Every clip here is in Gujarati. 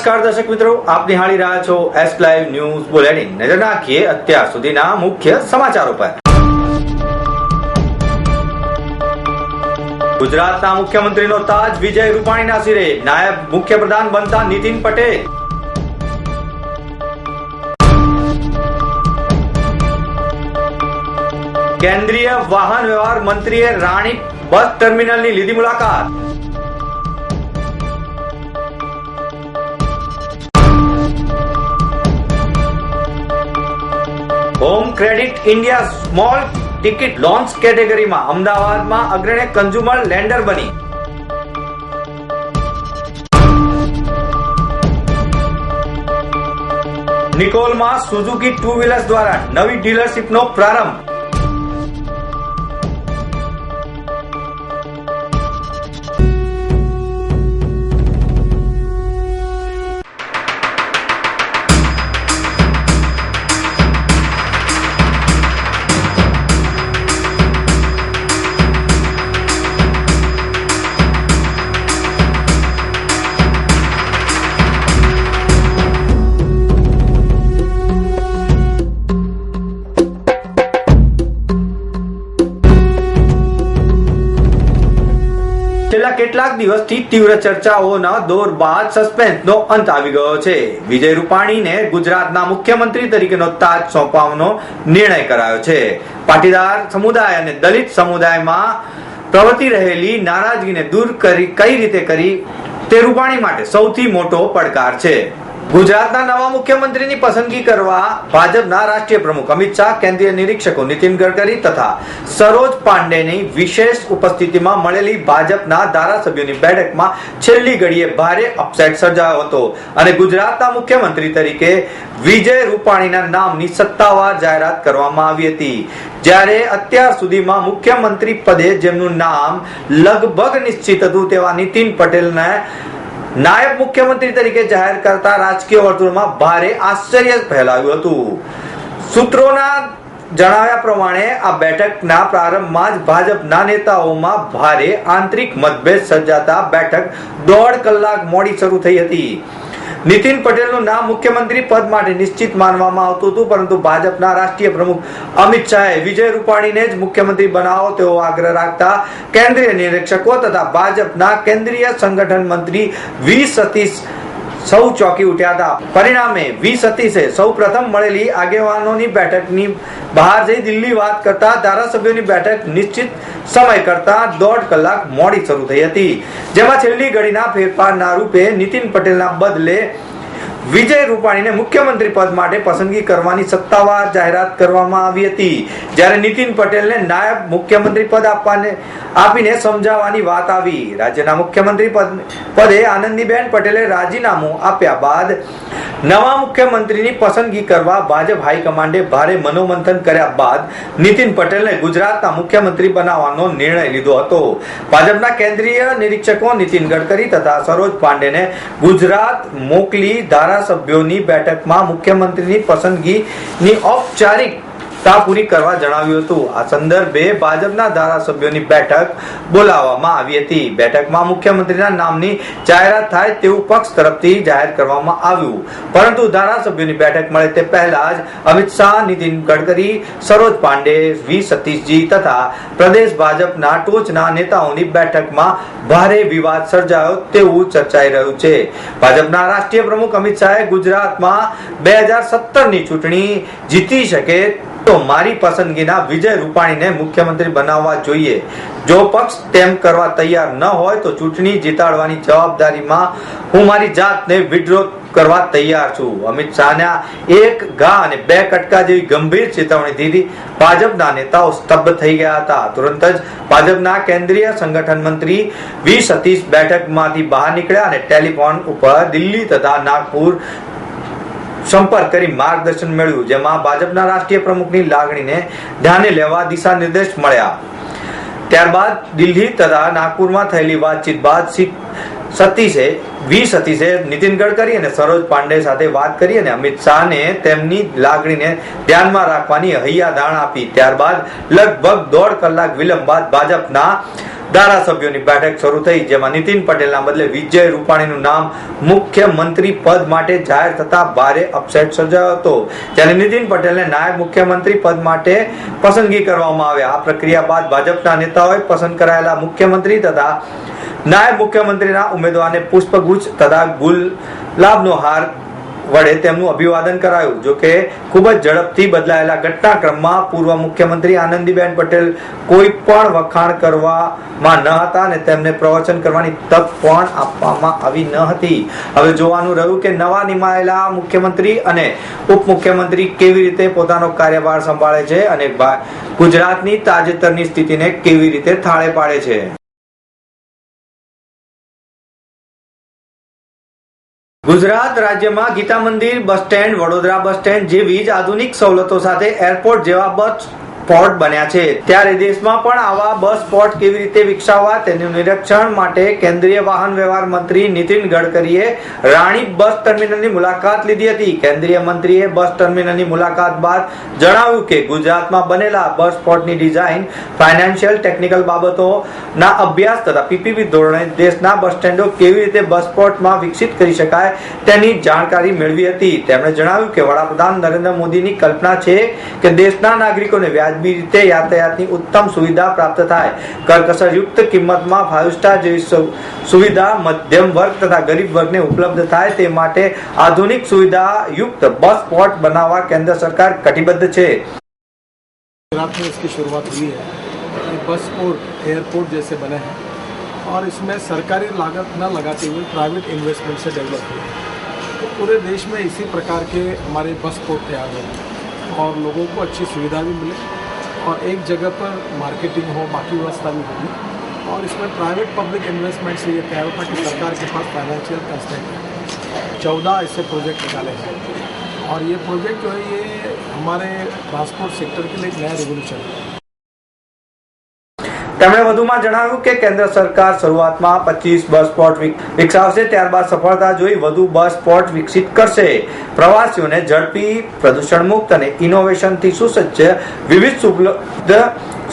નમસ્કાર દર્શક મિત્રો, આપ નિહાળી રહ્યા છો એસ લાઈવ ન્યૂઝ બુલેટિન નજર નાખીએ અત્યાર સુધીના મુખ્ય સમાચારો પર. ગુજરાતના મુખ્યમંત્રીનો તાજ વિજય રૂપાણીના સિરે નાયબ મુખ્યપ્રધાન બનતા નીતિન પટેલ. કેન્દ્રીય વાહન વ્યવહાર મંત્રીએ રાણી બસ ટર્મિનલની લીધી મુલાકાત. Home credit India small ticket loans કેટેગરીમાં અમદાવાદમાં અગ્રણી કન્ઝ્યુમર લેન્ડર બની. નિકોલમાં સુઝુકી ટુ વ્હીલર્સ દ્વારા નવી ડીલરશીપનો પ્રારંભ. છેલ્લા કેટલાક દિવસથી તીવ્ર ચર્ચાઓના દોર બાદ સસ્પેન્સનો અંત આવી ગયો છે. વિજય રૂપાણીને ગુજરાતના મુખ્યમંત્રી તરીકેનો તાજ સોંપવાનો નિર્ણય કરાયો છે. પાટીદાર સમુદાય અને દલિત સમુદાયમાં પ્રવર્તી રહેલી નારાજગીને દૂર કરી કઈ રીતે કરી તે રૂપાણી માટે સૌથી મોટો પડકાર છે. ગુજરાતના નવા મુખ્યમંત્રીની પસંદગી કરવા ભાજપના રાષ્ટ્રીય પ્રમુખ અમિત શાહ, કેન્દ્રીય નિરીક્ષકો નીતિન ગડકરી તથા સરોજ પાંડેની વિશેષ ઉપસ્થિતિમાં મળેલી ભાજપના ધારાસભ્યોની બેઠકમાં છેલ્લી ઘડીએ ભારે અપસેટ સર્જાયો હતો અને ગુજરાતના મુખ્યમંત્રી તરીકે વિજય રૂપાણીના નામની સત્તાવાર જાહેરાત કરવામાં આવી હતી. જ્યારે અત્યાર સુધીમાં મુખ્યમંત્રી પદે જેમનું નામ લગભગ નિશ્ચિત હતું તેવા નીતિન પટેલને નાયબ મુખ્યમંત્રી તરીકે જાહેર કરતા રાજકીય વર્તુળમાં ભારે આશ્ચર્ય ફેલાયું હતું. સૂત્રોના જણાવ્યા પ્રમાણે, આ બેઠકના પ્રારંભમાં જ ભાજપના નેતાઓમાં ભારે આંતરિક મતભેદ સર્જાતા બેઠક દોઢ કલાક મોડી શરૂ થઈ હતી. નીતિન પટેલનું નામ મુખ્યમંત્રી પદ માટે નિશ્ચિત માનવામાં આવતું હતું, પરંતુ ભાજપના રાષ્ટ્રીય પ્રમુખ અમિત શાહે વિજય રૂપાણીને જ મુખ્યમંત્રી બનાવો તેવો આગ્રહ રાખતા કેન્દ્રીય નિરીક્ષકો તથા ભાજપના કેન્દ્રીય સંગઠન મંત્રી વી સતીશ સૌ ચોંકી ઉઠ્યા હતા. પરિણામે વી સતીશે સૌ પ્રથમ મળેલી આગેવાનોની બેઠકની બહાર જઈ દિલ્હી વાત કરતા ધારાસભ્યોની બેઠક નિશ્ચિત સમય કરતા દોઢ કલાક મોડી શરૂ થઈ હતી. જેમાં છેલ્લી ઘડીના ફેરફારના રૂપે નીતિન પટેલના બદલે વિજય રૂપાણીને મુખ્યમંત્રી પદ માટે પસંદગી કરવાની સત્તાવાર જાહેરાત કરવામાં આવી હતી. જ્યારે નીતિન પટેલને નાયબ મુખ્યમંત્રી પદ આપવાને આપીને સમજાવવાની વાત આવી. રાજ્યના મુખ્યમંત્રી પદ, પદે આનંદીબેન પટેલે રાજીનામું આપ્યા બાદ નવા મુખ્યમંત્રીની પસંદગી કરવા ભાજપ હાઈકમાન્ડે ભારે મનોમંથન કર્યા બાદ નીતિન પટેલને ગુજરાતના મુખ્યમંત્રી બનાવવાનો નિર્ણય લીધો હતો. ભાજપના કેન્દ્રીય નિરીક્ષકો નીતિન ગડકરી તથા સરોજ પાંડેને ગુજરાત મોકલી ધારાસભ્યોની બેઠકમાં મુખ્યમંત્રીની પસંદગીની ઔપચારિકતા પૂરી કરવા જણાવ્યું હતું. આ સંદર્ભે ભાજપના ધારાસભ્યોની બેઠક બોલાવવામાં આવી હતી. બેઠકમાં મુખ્યમંત્રીના નામની જાહેરાત થાય તેવું પક્ષ તરફથી જાહેર કરવામાં આવ્યું. પરંતુ ધારાસભ્યોની બેઠક મળે તે પહેલા જ અમિત શાહ, નીતિન ગડકરી, સરોજ પાંડે, વી સતીશજી તથા પ્રદેશ ભાજપના ટોચના નેતાઓની બેઠકમાં ભારે વિવાદ સર્જાયો તેવું ચર્ચાઈ રહ્યું છે. ભાજપના રાષ્ટ્રીય પ્રમુખ અમિત શાહે ગુજરાતમાં બે હજાર સત્તરની ચૂંટણી જીતી શકે તો મારી પસંદગીના વિજય રૂપાણીને મુખ્યમંત્રી બનાવવા જોઈએ. જો પક્ષ તેમ કરવા તૈયાર ન હોય તો ચૂંટણી જીતાડવાની જવાબદારીમાં હું મારી જાતને વિડ્રો કરવા તૈયાર છું. અમિત શાહના એક ઘા અને બે કટકા જેવી ગંભીર ચેતવણી દીધી. ભાજપના નેતાઓ સ્તબ્ધ થઈ ગયા હતા. તુરંત જ ભાજપના કેન્દ્રીય સંગઠન મંત્રી વી. સતીશ બેઠકમાંથી બહાર નીકળ્યા અને ટેલિફોન ઉપર દિલ્હી તથા નાગપુર સંપર્ક કરી માર્ગદર્શન મેળવ્યું, જેમાં ભાજપના રાષ્ટ્રીય પ્રમુખની લાગણીને ધ્યાને લેવા દિશા નિર્દેશ મળ્યા. ત્યારબાદ દિલ્હી તથા નાગપુરમાં થયેલી વાતચીત બાદ સતીશે, વી સતીશે નીતિન ગડકરી અને સરોજ પાંડે સાથે વાત કરી અને અમિત શાહને તેમની લાગણીને ધ્યાનમાં રાખવાની હૈયાધારણ આપી. ત્યારબાદ લગભગ દોઢ કલાક વિલંબ બાદ ભાજપના ધારાસભ્યોની બેઠક શરૂ થઈ, જેમાં નીતિન પટેલના બદલે વિજય રૂપાણીનું નામ મુખ્યમંત્રી પદ માટે જાહેર થતા ભારે અપસેટ સર્જાયો હતો. જ્યારે નીતિન પટેલને નાયબ મુખ્યમંત્રી પદ માટે પસંદગી કરવામાં આવી આ પ્રક્રિયા બાદ ભાજપના નેતાઓએ પસંદ કરાયેલા મુખ્યમંત્રી તથા નાયબ મુખ્યમંત્રીના ઉમેદવારને પુષ્પગુચ્છ તથા ગુલાબનો હાર વડે તેમનું અભિવાદન કરાયું, જો કે ખૂબ જ ઝડપથી બદલાયેલા ઘટનાક્રમમાં પૂર્વ મુખ્યમંત્રી આનંદીબેન પટેલ કોઈ પણ વખાણ કરવામાં ન હતા અને તેમને પ્રવચન કરવાની તક પણ આપવામાં આવી ન હતી. હવે જોવાનું રહ્યું કે નવા નિમાયેલા મુખ્યમંત્રી અને ઉપમુખ્યમંત્રી કેવી રીતે પોતાનો કાર્યભાર સંભાળે છે અને ગુજરાતની તાજેતરની સ્થિતિને કેવી રીતે થાળે પાડે છે. ગુજરાત રાજ્યમાં Gita Mandir, bus stand, Vadodara bus stand જેવી જ આધુનિક સવલતો સાથે એરપોર્ટ જેવા બસ સ્પોટ બન્યા છે. ત્યારે દેશમાં પણ આવા બસ સ્પોટ કેવી રીતે વિકસાવવા તેનું નિરીક્ષણ માટે કેન્દ્રીય વાહન વ્યવહાર મંત્રી નીતિન ગડકરીએ રાણી બસ ટર્મિનલની મુલાકાત લીધી હતી. કેન્દ્રીય મંત્રીએ બસ ટર્મિનલની મુલાકાત બાદ જણાવ્યું કે ગુજરાતમાં બનેલા બસ સ્પોટની ડિઝાઇન, ફાઇનાન્શિયલ, ટેકનિકલ બાબતોના અભ્યાસ તથા પીપીપી ધોરણે દેશના બસ સ્ટેન્ડો કેવી રીતે બસ સ્પોટમાં વિકસિત કરી શકાય તેની જાણકારી મેળવી હતી. તેમણે જણાવ્યું કે વડાપ્રધાન નરેન્દ્ર મોદીની કલ્પના છે કે દેશના નાગરિકોને વ્યાજબી રીતે યાતાયાતની ઉત્તમ સુવિધા પ્રાપ્ત થાય કરકસરયુક્ત કિંમતમાં ફાઇવ સ્ટાર જેવી સુ- સુવિધા મધ્યમ વર્ગ તથા ગરીબ વર્ગને ઉપલબ્ધ થાય તે માટે આધુનિક સુવિધા યુક્ત બસ સ્પોટ બનાવવા કેન્દ્ર સરકાર કટિબદ્ધ છે गुजरात में इसकी शुरुआत हुई है ये बस और एयरपोर्ट जैसे बने हैं और इसमें सरकारी लागत न लगाते हुए प्राइवेट इन्वेस्टमेंट से डेवलप हुए तो पूरे देश में इसी प्रकार के हमारे बस पोर्ट तैयार हो और लोगों को अच्छी सुविधा भी मिले और एक जगह पर मार्केटिंग हो, बाकी व्यवस्था भी होगी। और इसमें प्राइवेट पब्लिक इन्वेस्टमेंट से ये तय होता कि सरकार के पास फाइनेंशियल कंस्टेंट है। चौदह ऐसे प्रोजेक्ट निकाले हैं। और ये प्रोजेक्ट जो है, ये हमारे ट्रांसपोर्ट सेक्टर के लिए एक नया रेवोल्यूशन है। તેમણે વધુમાં જણાવ્યું કે કેન્દ્ર સરકાર શરૂઆતમાં 25 બસ સ્પોટ વિકસાવશે, ત્યારબાદ સફળતા જોઈ વધુ બસ સ્પોટ વિકસિત કરશે. પ્રવાસીઓને ઝડપી પ્રદૂષણ મુક્ત અને ઇનોવેશનથી સુસજ્જ, વિવિધ ઉપલબ્ધ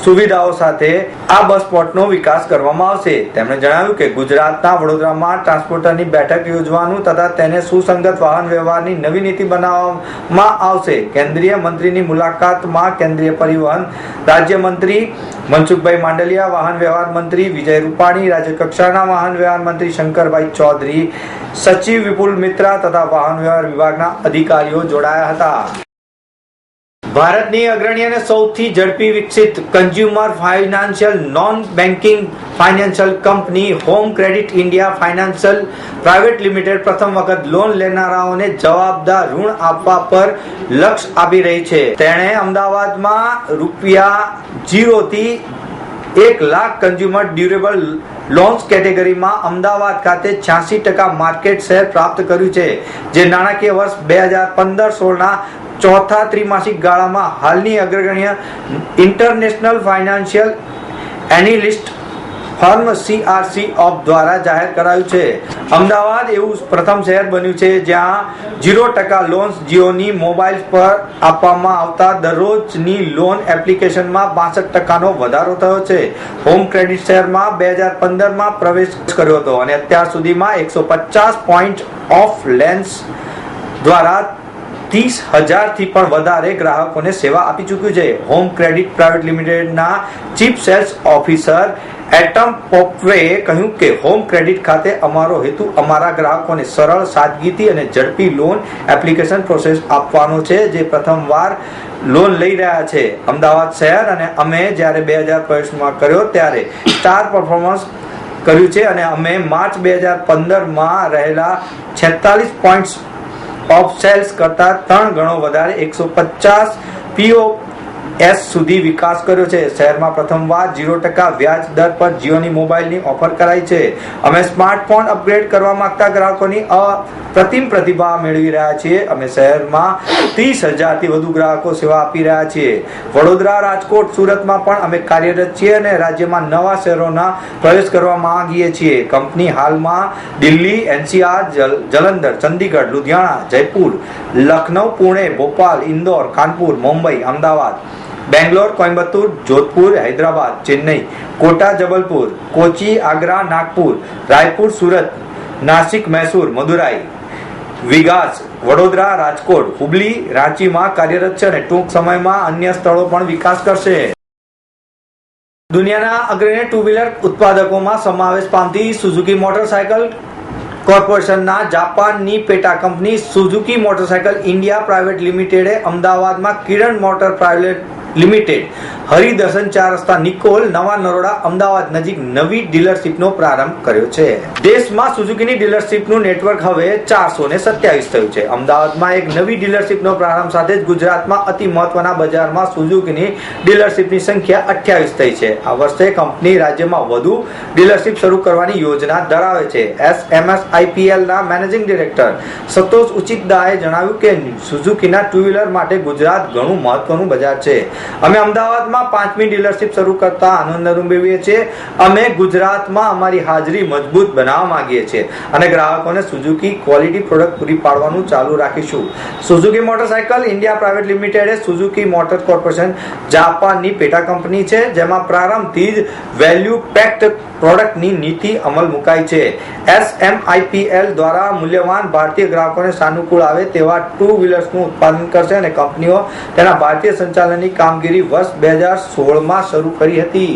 સુવિધાઓ સાથે આ બસ સ્પોટનો વિકાસ કરવામાં આવશે. તેમણે જણાવ્યું કે ગુજરાતના વડોદરામાં ટ્રાન્સપોર્ટરની બેઠક યોજવાનું તથા તેને સુસંગત વાહન વ્યવહારની નવી નીતિ બનાવવામાં આવશે. કેન્દ્રીય મંત્રીની મુલાકાતમાં કેન્દ્રીય પરિવહન રાજ્યમંત્રી મનસુખભાઈ માંડલિયા, વાહન વ્યવહાર મંત્રી વિજય રૂપાણી, રાજ્યકક્ષાના વાહન વ્યવહાર મંત્રી શંકરભાઈ ચૌધરી, સચિવ વિપુલ મિત્રા તથા વાહન વ્યવહાર વિભાગના અધિકારીઓ જોડાયા હતા. ભારતની અગ્રણી અને સૌથી ઝડપી વિકસિત consumer financial non banking financial company home credit India financial private limited પ્રથમ વખત લોન લેનારાઓને જવાબદાર ઋણ આપવા પર લક્ષ્ય આપી રહી છે. તેણે અમદાવાદમાં રૂપિયા જીરોથી એક લાખ કન્ઝ્યુમર ડ્યુરેબલ લોન્સ કેટેગરીમાં અમદાવાદ ખાતે છ્યાસી ટકા માર્કેટ શેર પ્રાપ્ત કર્યું છે, જે નાણાકીય વર્ષ બે હજાર પંદર સોળના ચોથા ત્રિમાસિક ગાળામાં હાલની અગ્રગણ્ય international financial analyst firm CRC of દ્વારા જાહેર કરાયું છે. અમદાવાદ એવું પ્રથમ શહેર બન્યું છે જ્યાં ઝીરો ટકા લોન્સ જીઓની મોબાઈલ પર આપવામાં આવતા દરરોજની લોન એપ્લિકેશનમાં બાસઠ ટકાનો વધારો થયો છે. હોમ ક્રેડિટ શહેરમાં બે હજાર પંદરમાં પ્રવેશ કર્યો હતો અને અત્યાર સુધીમાં એકસો પચાસ પોઈન્ટ ઓફ લેન્સ દ્વારા ત્રીસ હજારથી પણ વધારે ગ્રાહકોને સેવા આપી ચૂક્યું છે. હોમ ક્રેડિટ પ્રાઇવેટ લિમિટેડના ચીફ સેલ્સ ઓફિસર એટમ પોપવે કહ્યું કે હોમ ક્રેડિટ ખાતે અમારો હેતુ અમારા ગ્રાહકોને સરળ, સાદગીથી અને ઝડપી લોન એપ્લિકેશન પ્રોસેસ આપવાનો છે. જે પ્રથમવાર લોન લઈ રહ્યા છે. અમદાવાદ શહેર અને અમે જ્યારે બે હજારમાં કર્યો ત્યારે સ્ટાર પરફોર્મન્સ કર્યું છે અને અમે માર્ચ બે હજાર પંદરમાં રહેલા છેતાલીસ પોઈન્ટ ઓફ સેલ્સ કરતા ત્રણ ગણો વધારે એકસો પચાસ પીઓ એસ સુધી વિકાસ કર્યો છે. શહેરમાં પ્રથમવાર ઝીરો ટકા વ્યાજ દર પર જીઓની મોબાઈલની ઓફર કરાઈ છે. અમે સ્માર્ટફોન અપગ્રેડ કરવા માંગતા ગ્રાહકોની અપ્રતિમ પ્રતિભા મેળવી રહ્યા છીએ. અમે શહેરમાં ત્રીસ હજારથી વધુ ગ્રાહકો સેવા આપી રહ્યા છીએ. વડોદરા, રાજકોટ, સુરતમાં પણ અમે કાર્યરત છીએ અને રાજ્યમાં નવા શહેરોના પ્રવેશ કરવા માંગીએ છીએ. કંપની હાલમાં દિલ્હી, એનસીઆર જલંધર, ચંદીગઢ, લુધિયાણા, જયપુર લખનૌ પુણે, ભોપાલ, ઇન્દોર, કાનપુર, મુંબઈ, અમદાવાદ બેંગ્લોર, કોઇમ્બતુર, જોધપુર, હૈદરાબાદ, ચેન્નઈ, કોટા, જબલપુર, કોચી, આગ્રા, નાગપુર, રાયપુર, સુરત, નાસિક, મૈસૂર, મદુરાઈ, વિગાસ, વડોદરા, રાજકોટ, હુબલી, રાંચીમાં કાર્યરત છે અને ટૂંક સમયમાં અન્ય સ્થળો પણ વિકાસ કરશે. દુનિયાના અગ્રણી ટુ વ્હીલર ઉત્પાદકોમાં સમાવેશ પામતી સુઝુકી મોટરસાયકલ કોર્પોરેશનના જાપાનની પેટા company Suzuki motorcycle India private લિમિટેડે અમદાવાદમાં Kiran motor private limited Haridarshan ચાર રસ્તા નિકોલ, નવા નરોડા, અમદાવાદ નજીક નવી ડીલરશીપનો પ્રારંભ કર્યો છે. દેશમાં સુઝુકીની ડીલરશીપનું નેટવર્ક હવે ચારસો ને સત્યાવીસ થયું છે. અમદાવાદમાં એક નવી ડીલરશીપનો પ્રારંભ સાથે જ ગુજરાતમાં અતિ મહત્વના બજારમાં સુઝુકીની ડીલરશીપની સંખ્યા અઠ્યાવીસ થઈ છે. આ વર્ષે કંપની રાજ્યમાં વધુ ડીલરશીપ શરૂ કરવાની યોજના ધરાવે છે. એસ એમ આઈપીએલ ના મેનેજિંગ ડિરેક્ટર સતોષ ઉચિતદાએ જણાવ્યું કે સુઝુકીના ટુ વ્હીલર માટે ગુજરાત ઘણું મહત્વનું બજાર છે. અમે અમદાવાદમાં પાંચમી ડીલરશીપ શરૂ કરતા આનંદ અનુભવીએ છીએ. અમે ગુજરાતમાં અમારી હાજરી મજબૂત બનાવવા માંગીએ છીએ અને ગ્રાહકોને સુઝુકી ક્વોલિટી પ્રોડક્ટ પૂરી પાડવાનું ચાલુ રાખીશું. સુઝુકી મોટરસાયકલ ઇન્ડિયા પ્રાઇવેટ લિમિટેડે સુઝુકી મોટર કોર્પોરેશન જાપાનની પેટા કંપની છે, જેમાં પ્રારંભથી જ વેલ્યુ પેક્ડ પ્રોડક્ટની નીતિ અમલ મુકાઈ છે. એસએમઆઈપીએલ દ્વારા મૂલ્યવાન ભારતીય ગ્રાહકોને સાનુકૂળ આવે તેવા ટુ વ્હીલર્સનું ઉત્પાદન કરશે અને કંપનીઓ તેના ભારતીય સંચાલનની કામગીરી વર્ષ બે હજાર સોળમાં શરૂ કરી હતી.